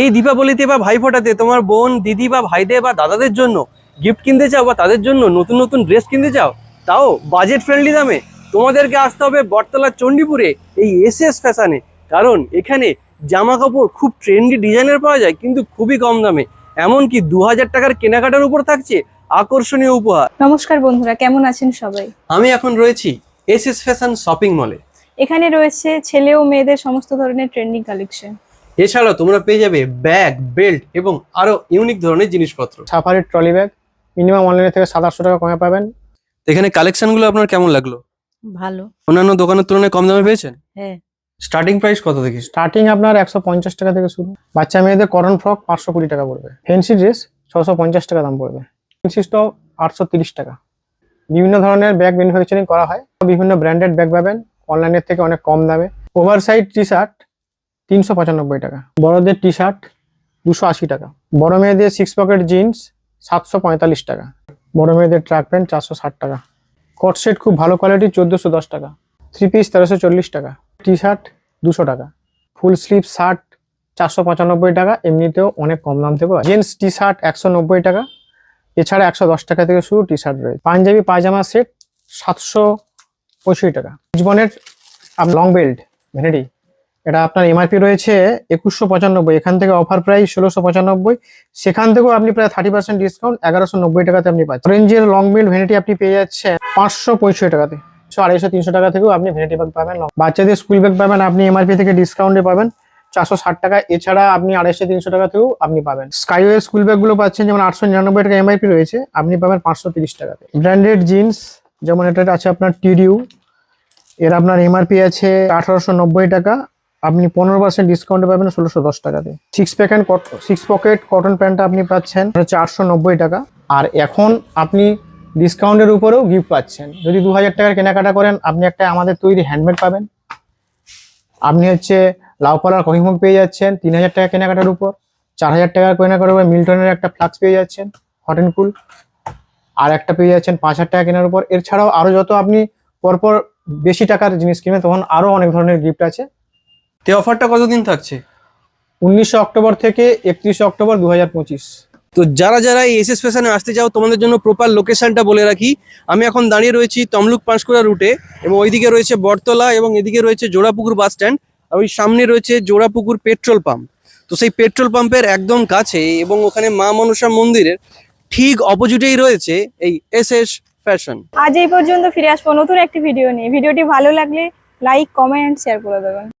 এই দীপাবলিতে বা ভাইফোঁটাতে তোমার বোন দিদি বা ভাইদের বা দাদাদের জন্য গিফট কিনতে চাও বা তাদের জন্য নতুন নতুন ড্রেস কিনতে চাও তাও বাজেট ফ্রেন্ডলি দামে তোমাদেরকে আসতে হবে বটতলা চণ্ডীপুরে এই এস এস ফ্যাশনে কারণ এখানে জামা কাপড় খুব ট্রেন্ডি ডিজাইনের পাওয়া যায় কিন্তু খুবই কম দামে। এমনকি দু হাজার টাকার কেনাকাটার উপর থাকছে আকর্ষণীয় উপহার। নমস্কার বন্ধুরা কেমন আছেন সবাই? আমি এখন রয়েছি এস এস ফ্যাশন শপিং মলে এখানে রয়েছে ছেলে ও মেয়েদের সমস্ত ধরনের ট্রেন্ডিং কালেকশন এছাড়াও তোমরা পেয়ে যাবে ব্যাগ বেল্ট এবং আরও ইউনিক ধরনের জিনিসপত্র। সাফারির ট্রলি ব্যাগ মিনিমাম অনলাইনে থেকে সাত আটশো টাকা কমে পাবেন। এখানে কালেকশনগুলো আপনার কেমন লাগল? ভালো। অন্যান্য দোকানের তুলনায় কম দামে পেয়েছেন? হ্যাঁ। স্টার্টিং প্রাইস কত থেকে স্টার্টিং আপনার একশো পঞ্চাশ টাকা থেকে শুরু। বাচ্চা মেয়েদের কটন ফ্রক পাঁচশো কুড়ি টাকা পড়বে। ফেন্সি ড্রেস ছশো পঞ্চাশ টাকা দাম পড়বে। ফেন্সি স্টক আটশো তিরিশ টাকা। বিভিন্ন ধরনের ব্যাগ ম্যানুফ্যাকচারিং করা হয়। বিভিন্ন ব্র্যান্ডেড ব্যাগ পাবেন। অনলাইনের থেকে অনেক কম দামে। ওভার সাইজ টি শার্ট তিনশো পঁচানব্বই টাকা। বড়দের টি শার্ট দুশো আশি টাকা। বড় মেয়েদের সিক্স পকেট জিন্স সাতশো পঁয়তাল্লিশ টাকা। বড় মেয়েদের ট্রাক প্যান্ট চারশো ষাট টাকা। কট সেট খুব ভালো কোয়ালিটি চোদ্দোশো দশ টাকা। থ্রি পিস তেরোশো চল্লিশ টাকা। টি শার্ট দুশো টাকা। ফুল স্লিভ শার্ট চারশো পঁচানব্বই টাকা। এমনিতেও অনেক কম দাম থেকে জেন্টস টি শার্ট একশো নব্বই টাকা। এছাড়া একশো দশ টাকা থেকে শুরু টি শার্ট রয়েছে। পাঞ্জাবি, পায়জামা সেট সাতশো পঁয়ষট্টি টাকা। জীবনের লং বেল্ট ভ্যানিটি এটা আপনার এমআরপি রয়েছে একুশশো পঁচানব্বই, এখান থেকে অফার প্রাইস ষোলোশো পঁচানব্বই, সেখান থেকেও আপনি প্রায় থার্টি পার্সেন্ট ডিসকাউন্ট এগারোশো নব্বই টাকাতে আপনি পাচ্ছেন। রেঞ্জের লং বেল্ট ভ্যানিটি আপনি পেয়ে যাচ্ছেন পাঁচশো পঁয়ষট্টি টাকাতে। একশো আড়াইশো তিনশো টাকা থেকেও আপনি ভ্যানিটি ব্যাগ পাবেন। বাচ্চাদের স্কুল ব্যাগ পাবেন, আপনি এমআরপি থেকে ডিসকাউন্টে পাবেন। চারশো ষাট টাকা, এছাড়া আপনি আড়াইশো তিনশো টাকা থেকেও আপনি পাবেন। স্কাইওয়ে স্কুল ব্যাগগুলো পাচ্ছেন, যেমন আটশো নিরানব্বই টাকা এমআরপি রয়েছে, আপনি পাবেন পাঁচশো তিরিশ টাকাতে। ব্র্যান্ডেড জিন্স যেমন এটা আছে আপনার টিডিউ এর আপনার এমআরপি আছে আঠারোশো নব্বই টাকা আপনি পনেরো পার্সেন্ট ডিসকাউন্টে পাবেন ষোলোশো দশ টাকাতে six packet six packet cotton প্যান্টটা আপনি পাচ্ছেন হচ্ছে আটশো নব্বই টাকা। আর এখন আপনি ডিসকাউন্টের উপরেও গিফট পাচ্ছেন। যদি দু হাজার টাকার কেনাকাটা করেন, আপনি একটা আমাদের তৈরি হ্যান্ডমেড পাবেন। আপনি হচ্ছে লাউপালার কহিমুখ পেয়ে যাচ্ছেন, তিন হাজার টাকা কেনাকাটার উপর। চার হাজার টাকার কেনাকাটার উপর মিল্টনের একটা ফ্লাক্স পেয়ে যাচ্ছেন হট অ্যান্ড কুল আর একটা পেয়ে যাচ্ছেন পাঁচ হাজার টাকা কেনার উপর। এছাড়াও আরও যত আপনি পরপর বেশি টাকার জিনিস কিনবেন, তখন আরও অনেক ধরনের গিফট আছে। তে অফারটা কতদিন থাকছে? উনিশে অক্টোবর থেকে একত্রিশে অক্টোবর দু হাজার পঁচিশ। তো যারা যারা এই এসএস ফ্যাশনে আসতে চাও তোমাদের জন্য প্রপার লোকেশনটা বলে রাখি। আমি এখন দাঁড়িয়ে রয়েছি তমলুক পাঁশকুড়া রুটে এবং ওইদিকে রয়েছে বটতলা এবং এদিকে রয়েছে জোড়াপুকুর বাস স্ট্যান্ড আর ওই সামনে রয়েছে জোড়াপুকুর পেট্রোল পাম্প তো সেই পেট্রোল পাম্পের একদম কাছে এবং ওখানে মা মনসা মন্দিরের ঠিক অপোজিটেই রয়েছে এই এস এস ফ্যাশন আজ এই পর্যন্ত ফিরে আসব নতুন একটি ভিডিও নিয়ে। ভিডিওটি ভালো লাগলে লাইক কমেন্ট শেয়ার করে দেবেন।